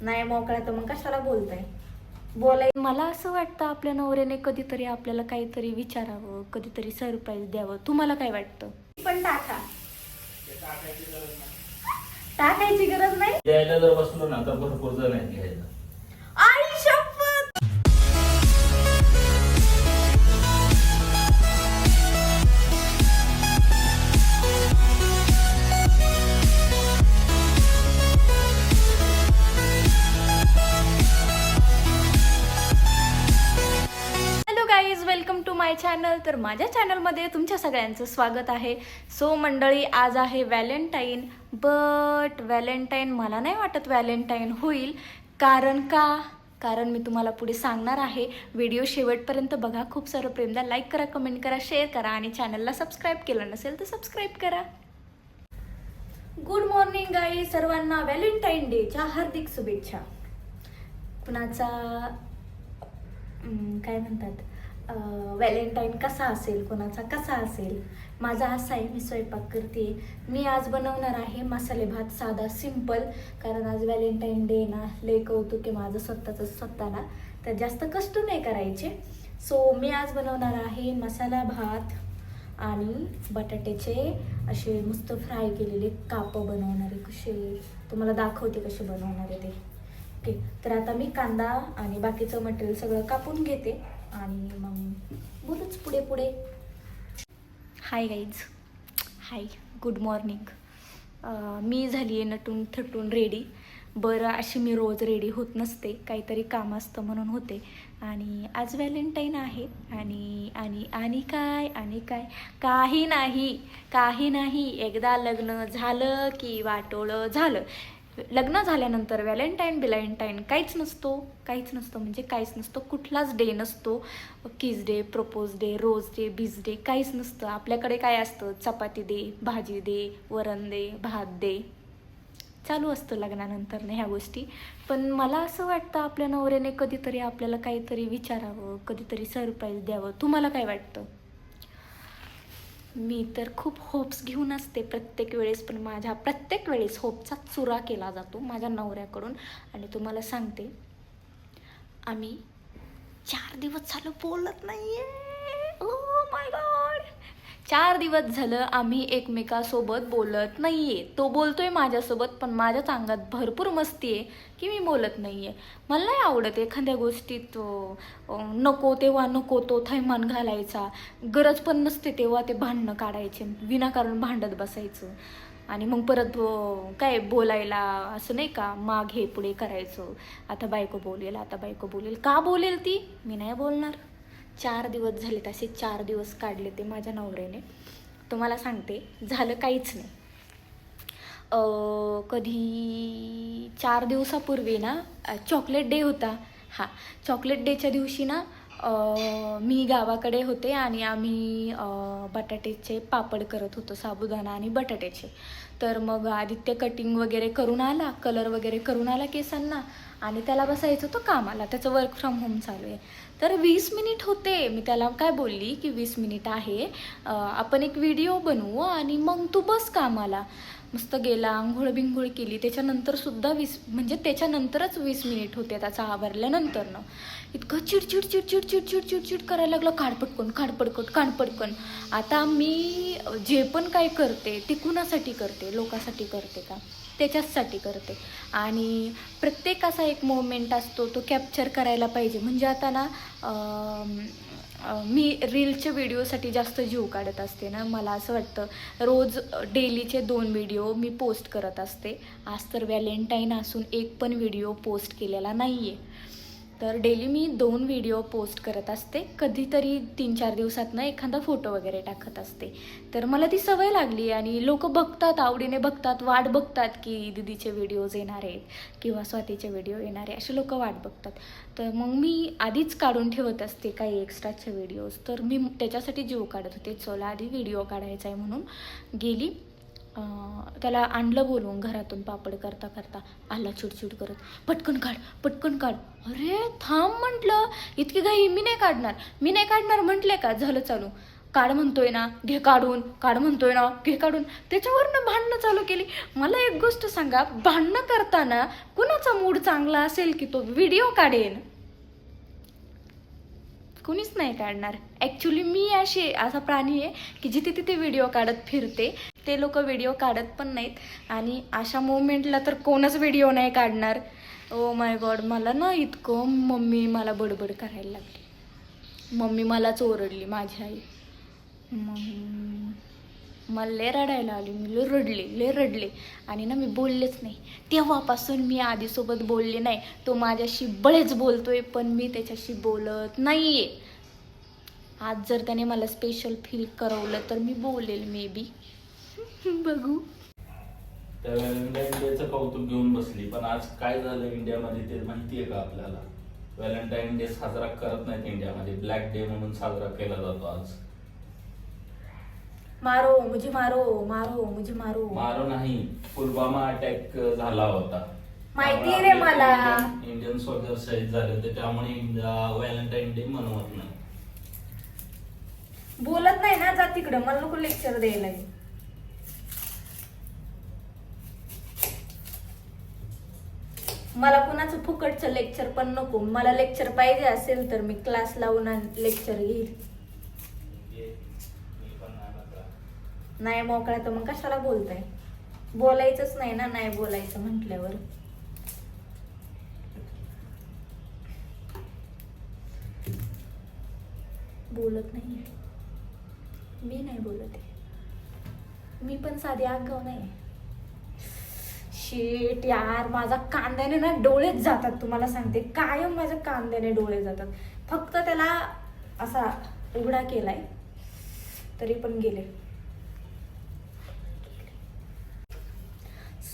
नाही मोकळा तर मग कशाला बोलताय? बोलाय मला असं वाटतं आपल्या नवऱ्याने कधीतरी आपल्याला काहीतरी विचारावं कधीतरी सरप्राईज द्यावं. तुम्हाला काय वाटतं? पण टाका. टाकायची गरज नाही. द्यायला जर बसलो ना तर भरपूर जण आहेत घ्यायला. चॅनल तर माझ्या चॅनलमध्ये तुमच्या सगळ्यांचं स्वागत आहे. सो मंडळी आज आहे व्हॅलेंटाईन बट व्हॅलेंटाईन मला नाही वाटत व्हॅलेंटाईन होईल. कारण का? कारण मी तुम्हाला पुढे सांगणार आहे. व्हिडिओ शेवटपर्यंत बघा. खूप सारं प्रेमदा लाईक करा कमेंट करा शेअर करा आणि चॅनलला सबस्क्राईब केलं नसेल तर सबस्क्राईब करा. गुड मॉर्निंग गाई सर्वांना व्हॅलेंटाईन डेच्या हार्दिक शुभेच्छा. कुणाचा काय म्हणतात? व्हॅलेंटाईन कसा असेल कोणाचा कसा असेल माझा असा आहे मी स्वयंपाक करते. मी आज बनवणार आहे मसाले भात साधा सिंपल कारण आज व्हॅलेंटाईन डे ना लय कौतुक आहे माझं स्वतःचं स्वतःला. तर जास्त कष्ट नाही करायचे. सो मी आज बनवणार आहे मसाला भात आणि बटाट्याचे असे मस्त फ्राय केलेले कापं बनवणारे कसे तुम्हाला दाखवते कसे बनवणार आहे ते. ओके तर आता मी कांदा आणि बाकीचं मटेरियल सगळं कापून घेते. आणि मग बोलूच पुढे पुढे. Hi guys hi good morning मी झाली आहे नटून थटून रेडी बरं अशी मी रोज रेडी होत नसते. काहीतरी काम असतं म्हणून होते. आणि आज व्हॅलेंटाईन आहे. आणि आणि आणि काय आणि काय? काही नाही. काही नाही. एकदा लग्न झालं की वाटोळं झालं. लग्न झाल्यानंतर व्हॅलेंटाईन बिलेंटाईन काहीच नसतो. काहीच नसतं म्हणजे काहीच नसतो. कुठलाच डे नसतो. Kiss day propose day rose day बीज डे काहीच नसतं. आपल्याकडे काय असतं? चपाती दे भाजी दे वरण दे भात दे चालू असतं लग्नानंतर ना ह्या गोष्टी. पण मला असं वाटतं आपल्या नवऱ्याने कधीतरी आपल्याला काहीतरी विचारावं कधीतरी सरप्राईज द्यावं. तुम्हाला काय वाटतं? मी तर खूप होप्स घेऊन असते प्रत्येक वेळेस पण माझ्या प्रत्येक वेळेस होपचा चुरा केला जातो माझ्या नवऱ्याकडून. आणि तुम्हाला सांगते आम्ही चार दिवस झालं बोलत नाहीये. Oh ओ माय चार दिवस झालं आम्ही एकमेकासोबत बोलत नाही आहे तो बोलतोय माझ्यासोबत पण माझ्याच अंगात भरपूर मस्ती आहे की मी बोलत नाहीये. मला नाही आवडत एखाद्या गोष्टीत नको तेव्हा नको तो थैमान घालायचा. गरज पण नसते तेव्हा ते भांडणं काढायचे विनाकारण भांडत बसायचं. आणि मग परत काय बोलायला असं नाही का माग हे पुढे करायचं. आता बायको बोलेल आता बायको बोलेल. का बोलेल ती? मी नाही बोलणार. चार दिवस झाले असे चार दिवस काढले ते माझ्या नवऱ्याने. तुम्हाला सांगते झालं काहीच नाही. कधी चार दिवसापूर्वी ना चॉकलेट डे होता. हां चॉकलेट डेच्या दिवशी ना मी गावाकडे होते आणि आम्ही बटाट्याचे पापड करत होतो साबुदाणा आणि बटाट्याचे. तर मग आदित्य कटिंग वगैरे करून आला कलर वगैरे करून आला केसांना आणि त्याला बसायचं होतं कामाला. त्याचं वर्क फ्रॉम होम चालू आहे. तर वीस मिनिट होते. मी त्याला काय बोलली की वीस मिनिट आहे. आपण एक व्हिडिओ बनवू आणि मग तू बस कामाला. मस्त गेला आंघोळ बिंघोळ केली. त्याच्यानंतर सुद्धा वीस म्हणजे त्याच्यानंतरच वीस मिनिट होते. त्याचा आवरल्यानंतरनं. इतकं चिडचिड चिडचिड चिडचिड चिडचिड करायला लागलं काडपटकन काडपटकन खाडपडकन आता मी जे पण काय करते ते कुणासाठी करते? लोकांसाठी करते का? त्याच्याचसाठी करते. आणि प्रत्येक असा एक मोमेंट असतो तो कॅप्चर करायला पाहिजे. म्हणजे आता ना मी रीलच्या व्हिडिओसाठी जास्त जीव काढत असते ना. मला असं वाटतं रोज डेलीचे दोन व्हिडिओ मी पोस्ट करत असते. आज तर व्हॅलेंटाईन असून एक पण व्हिडिओ पोस्ट केलेला नाही आहे तर डेली मी दोन व्हिडिओ पोस्ट करत असते. कधीतरी तीन चार दिवसातनं एखादा फोटो वगैरे टाकत असते. तर मला ती सवय लागली आणि लोक बघतात आवडीने बघतात वाट बघतात की दिदीचे व्हिडिओज येणार आहेत किंवा स्वातीचे व्हिडिओ येणार आहे असे लोक वाट बघतात. तर मग मी आधीच काढून ठेवत असते काही एक्स्ट्राचे व्हिडिओज तर मी त्याच्यासाठी जीव काढत होते. चला आधी व्हिडिओ काढायचा आहे म्हणून गेली. त्याला आणलं बोलवून घरातून पापड करता करता आला चिडचिड करत. पटकन काढ पटकन काढ. अरे थांब म्हटलं. इतकी घाई मी नाही काढणार. मी नाही काढणार म्हटले का? झालं चालू. काढ म्हणतोय ना. घे काढून. काढ म्हणतोय ना. घे काढून. त्याच्यावरनं भांडणं चालू केली. मला एक गोष्ट सांगा. भांडणं करताना कुणाचा मूड चांगला असेल की तो व्हिडिओ काढेन? कुणीच नाही काढणार. ॲक्च्युली मी अशी असा प्राणी आहे की जिथे तिथे व्हिडिओ काढत फिरते. ते लोक व्हिडिओ काढत पण नाहीत. आणि अशा मोमेंटला तर कोणच व्हिडिओ नाही काढणार. ओ माय गॉड मला ना इतकं मम्मी मला बडबड करायला लागली. मम्मी मलाच ओरडली माझी आई. मग मला लय रडायला आली मी लय रडले लय रडले. आणि ना मी बोललेच नाही. तेव्हापासून मी आधीसोबत बोलले नाही. तो माझ्याशी बळेच बोलतोय पण मी त्याच्याशी बोलत नाहीये. आज जर त्याने मला स्पेशल फील करवलं तर मी बोलेल मे बी बघू व्हॅलेंटाईन डेचं कौतुक घेऊन बसली पण आज काय झालं इंडियामध्ये ते माहितीये का आपल्याला? व्हॅलेंटाईन डे साजरा करत नाहीत इंडियामध्ये. ब्लॅक डे म्हणून साजरा केला जातो आज. मारो मुझे मारो मारो मुझे मारो. मारो नाही पुलवामा अटॅक झाला होता. माहिती रे मला. इंडियन सोल्जर शहीद झाले होते. त्यामुळे व्हॅलेंटाईन डे मनवत नाही. बोलत नाही ना जा तिकडं. मला नको लेक्चर द्यायला. मला कुणाचं फुकटचं लेक्चर पण नको. मला लेक्चर पाहिजे असेल तर मी क्लास लावून लेक्चर घेईल मी पण नाही मोकळा. नाही मोकळा तर मग कशाला बोलताय? बोलायचंच नाही ना नाही बोलायचं म्हटल्यावर. बोलत नाही मी नाही बोलत आहे. मी पण साधी आगाव नाही शेट यार माझा कांद्याने ना डोळेच जातात तुम्हाला सांगते. कायम माझ्या कांद्याने डोळे जातात. फक्त त्याला असा उघडा केलाय तरी पण गेले.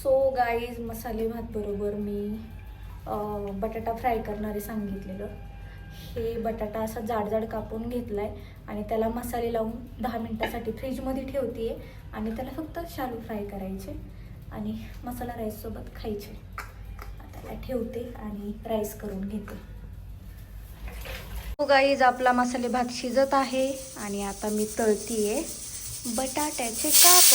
सो गाईज मसाले भात बरोबर मी बटाटा फ्राय करणारे सांगितलेलं. हे बटाटा असा जाड जाड कापून आहे आणि त्याला मसाले लावून दहा मिनटासाठी फ्रीजमध्ये ठेवते आहे आणि त्याला फक्त शालू फ्राय करायचे आणि मसाला राईससोबत खायचे. त्याला ठेवते आणि राईस करून घेते. गाईज आपला मसाले भात शिजत आहे आणि आता मी तळतीये बटाट्याचे काप.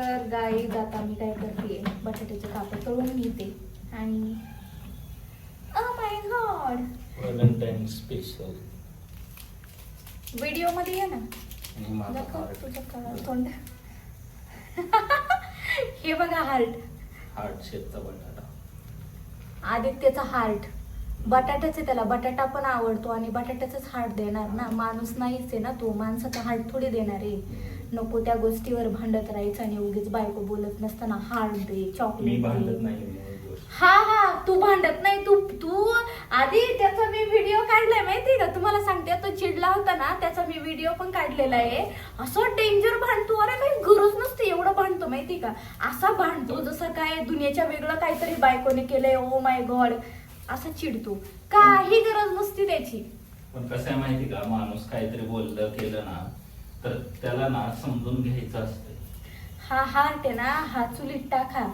तर गाईज आता मी काय करते? बटाट्याचे काप तळून घेते. आणि माय गॉड व्हॅलेंटाईन स्पेशल व्हिडिओमध्ये ये ना. दाखव तोंड. हे बघा हार्ट हार्ट शेपचा बटाटा. आदित्यचा हार्ट बटाट्याचे त्याला. बटाटा पण आवडतो आणि बटाट्याचाच हार्ट देणार ना. माणूस नाहीच आहे ना तो. माणसाचा हार्ट थोडी देणार आहे. नको त्या गोष्टीवर भांडत राहायचं आणि उगीच बायको बोलत नसताना हार्ट दे मी चॉकलेट भांडत दे नाही मूळ गोष्ट. हा हा तू भांडत नाही तू तू आधी त्याचा मी व्हिडिओ काढलाय माहिती का? तुम्हाला सांगते तो चिडला होता ना त्याचा मी व्हिडिओ पण काढलेला आहे. असं डेंजर भांडतो. अरे काही गरज नसते एवढं भांडतो माहिती का? असा भांडतो जसं काय दुनियाच्या वेगळं काहीतरी बायकोने केलंय ओ माय गॉड असा चिडतो. काही गरज नसती त्याची. पण कसं आहे माहिती का? माणूस काहीतरी बोललं केलं ना तर त्याला ना समजून घ्यायचं असतं हा हार्ट आहे ना हा चुलीत टाका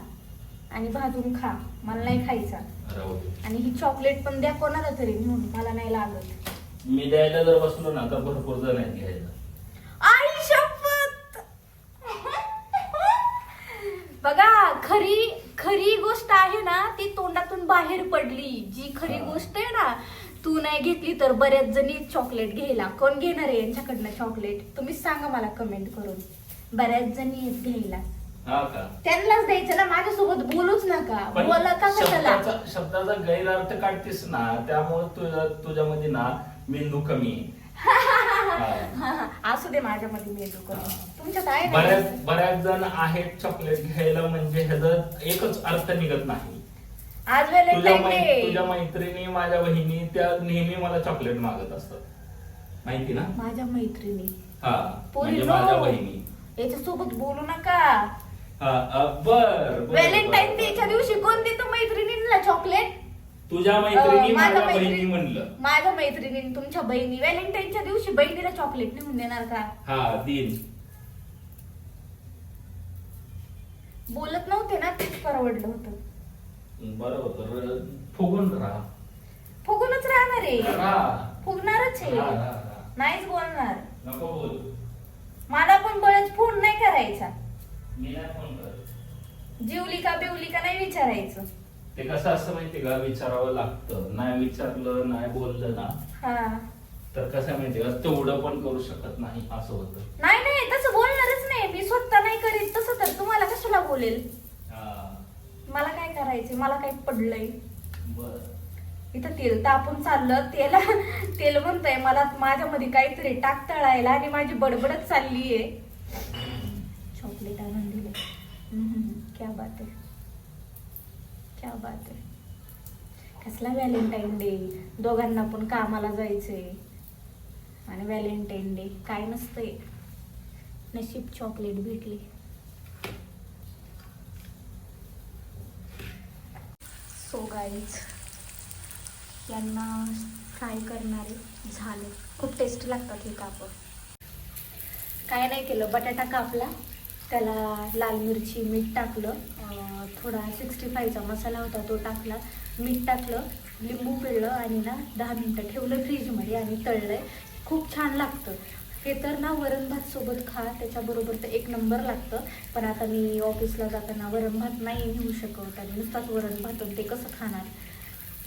आणि भाजून खा. मला नाही खायचा. राहू दे. आणि ही चॉकलेट पण द्या कोणाला तरी म्हणून मला नाही लागत. मी द्यायला जर बसलो ना तर भरपूर जण आहेत घ्यायला. आई शपथ! बघा खरी खरी गोष्ट आहे ना ती तोंडातून बाहेर पडली. जी खरी हा. गोष्ट आहे ना तू नाही घेतली तर बऱ्याच जणी चॉकलेट घ्यायला. कोण घेणार आहे यांच्याकडनं चॉकलेट तुम्हीच सांगा मला कमेंट करून. बऱ्याच जणी आहेत घ्यायला. हा का? त्यांनाच द्यायचं ना माझ्यासोबत बोलूच नका. पण बोला का कशाला? शब्दाचा शब्दाचा गैरअर्थ काढतेस ना त्यामुळे तुझ्या तुझ्यामध्ये ना मेंदू कमी आहे. हा. हा, हा. असू दे माझ्यामध्ये मेंदू कमी तुमच्यात आहे ना? बऱ्याच बऱ्याच जण आहेत चॉकलेट घ्यायला म्हणजे ह्याचा एकच अर्थ निघत नाही. आज तुझ्या व्हॅलेंटाईन मै- तुझ्या डे मैत्रिणी माझ्या बहिणी त्या नेहमी मला चॉकलेट मागत असतात. माहिती ना? माझ्या मैत्रिणी. हा पोरी म्हणजे. माझ्या बहिणी याच्यासोबत बोलू नका. हा, अ, बर बर, व्हॅलेंटाईन बर, डेच्या. दिवशी कोण देतं मैत्रिणींना चॉकलेट तुझ्या मैत्रिणी अं, माझ्या बहिणी म्हणलं. माझ्या मैत्रिणी तुमच्या बहिणी. व्हॅलेंटाईनच्या दिवशी बहिणीला चॉकलेट नेऊन देणार का? हा दिन बोलत नव्हते ना तेच परवडलं होतं. बरोबर फुगून राहा. फुगूनच राहणार आहे. फुगणारच आहे. नाहीच बोलणार. नको बोल. मला पण बळच फोन नाही करायचा. मी नाही फोन करत. जेवली का बिवली का नाही विचारायचं. ते कसं असतं माहिती का? विचारावं लागतं. नाही विचारलं नाही बोललं ना हा. तर कसं माहिती का? तेवढं पण करू शकत नाही असं होतं. नाही नाही तसं बोलणारच नाही. मी स्वतः नाही करीत तसं तर तुम्हाला कशाला बोलेल? मला काय करायचं मला काय पडलंय? इथं तेल तापून चाललं. तेला तेल म्हणतंय मला माझ्यामध्ये काहीतरी टाक तळायला आणि माझी बडबडच चालली आहे चॉकलेट आणून दिले. क्या बात आहे. क्या बात आहे. कसला व्हॅलेंटाईन डे? दोघांना पण कामाला जायचंय. आणि व्हॅलेंटाईन डे काय नसतंय. नशीब चॉकलेट भेटली. सो गाईज यांना फ्राय करणारे झाले. खूप टेस्टी लागतात हे कापड काय नाही केलं बटाटा कापला त्याला लाल मिरची मीठ टाकलं थोडा सिक्स्टी फायचा मसाला होता तो टाकला. मीठ टाकलं लिंबू पिळलं आणि ना दहा मिनटं ठेवलं फ्रीजमध्ये आणि तळलंय. खूप छान लागतं. हे तर ना वरण भात सोबत खा त्याच्याबरोबर तर एक नंबर लागतं. पण आता मी ऑफिसला जाताना वरण भात नाही घेऊ शकत आणि नुसताच वरण भात ते कसं खाणार?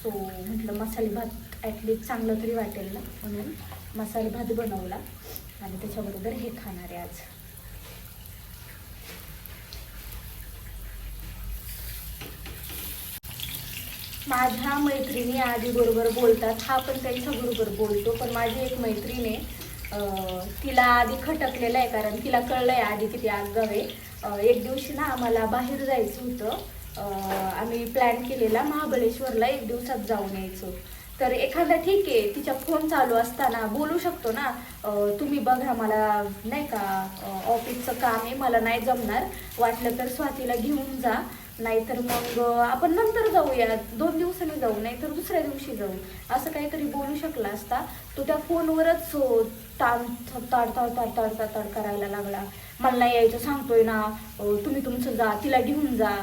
सो म्हटलं मसाले भात ॲटलीस्ट चांगलं तरी वाटेल ना? म्हणून मसाले भात बनवला आणि त्याच्याबरोबर हे खाणार आहे आज. माझ्या मैत्रिणी आधी बरोबर बोलतात. हा पण त्यांच्याबरोबर बोलतो पण माझी एक मैत्रीण आहे. तिला आधी खटकलेलं आहे कारण तिला कळलं आहे आधी किती आगाव आहे. एक दिवशी ना आम्हाला बाहेर जायचं होतं. आम्ही प्लॅन केलेला महाबळेश्वरला एक दिवसात जाऊन यायचो. तर एखादा ठीक आहे तिचा फोन चालू असताना बोलू शकतो ना तुम्ही बघा मला नाही का ऑफिसचं काम आहे मला नाही जमणार. वाटलं तर स्वातीला घेऊन जा. नाहीतर मग आपण नंतर जाऊया. दोन दिवसांनी जाऊ नाहीतर दुसऱ्या दिवशी जाऊ. असं काहीतरी बोलू शकला असता. तो त्या फोनवरच ताण ताड ताड ताड ताड ताड ताड करायला लागला. मला नाही यायचं सांगतोय ना तुम्ही तुमचं जा तिला घेऊन जा.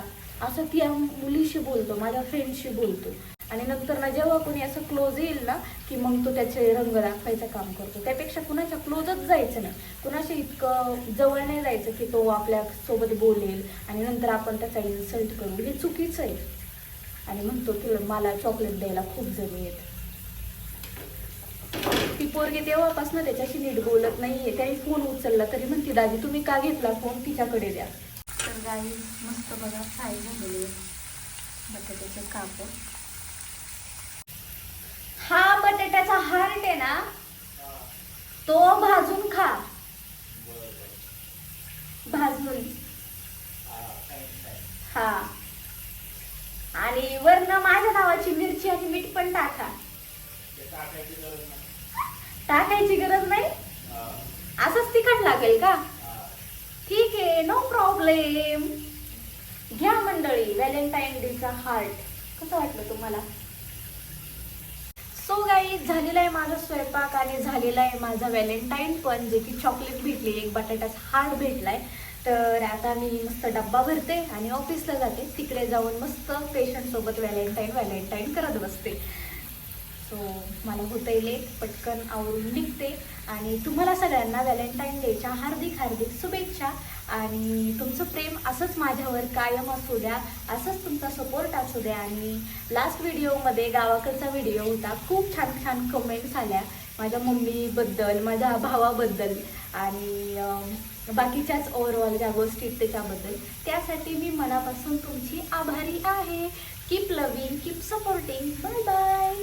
असं ती या मुलीशी बोलतो माझ्या फ्रेंडशी बोलतो. आणि नंतर ना जेव्हा कोणी असं क्लोज येईल ना की मग तो त्याचे रंग दाखवायचं काम करतो. त्यापेक्षा कुणाच्या क्लोजच जायचं नाही. कुणाशी इतकं जवळ नाही जायचं की तो आपल्यासोबत बोलेल आणि नंतर आपण त्याचा इन्सल्ट करू. हे चुकीचं आहे. आणि म्हणतो की मला चॉकलेट द्यायला खूप जणी आहेत ती पोरगी तेव्हापासून त्याच्याशी नीट बोलत नाहीये. त्याने फोन उचलला तरी म्हणते दादी तुम्ही का घेतला फोन तिच्याकडे द्या. तर गाई मस्त बघा फ्राय झालेले बटाट्याचे कापड हा त्याचा हार्ट आहे ना तो भाजून खा. भाजून. हा. आणि वरनं माझ्या नावाची मिरची आणि मीठ पण टाका. टाकायची गरज नाही? असंच तिखट लागेल का? ठीक आहे नो प्रॉब्लेम घ्या मंडळी व्हॅलेंटाईन डेचा हार्ट कसं वाटलं तुम्हाला? हो सो गाई झालेला आहे माझा स्वयंपाक आणि झालेला आहे माझा व्हॅलेंटाईन पण जे की चॉकलेट भेटली एक बटाट्याचा हार्ट भेटलाय. तर आता मी मस्त डब्बा भरते आणि ऑफिसला जाते. तिकडे जाऊन मस्त पेशंटसोबत व्हॅलेंटाईन व्हॅलेंटाईन करत बसते. सो मला होतंय लेट पटकन आवरून निघते. आणि तुम्हाला सगळ्यांना व्हॅलेंटाईन डेच्या हार्दिक हार्दिक शुभेच्छा. आणि तुमचं प्रेम असंच माझ्यावर कायम असू द्या असंच तुमचा सपोर्ट असू द्या. आणि लास्ट व्हिडिओमध्ये गावाकडचा व्हिडिओ होता. खूप छान छान कमेंट्स आल्या माझ्या मम्मीबद्दल माझ्या भावाबद्दल आणि बाकीच्याच ओव्हरऑल ज्या गोष्टी त्याच्याबद्दल. त्यासाठी मी मनापासून तुमची आभारी आहे. Keep loving keep supporting bye bye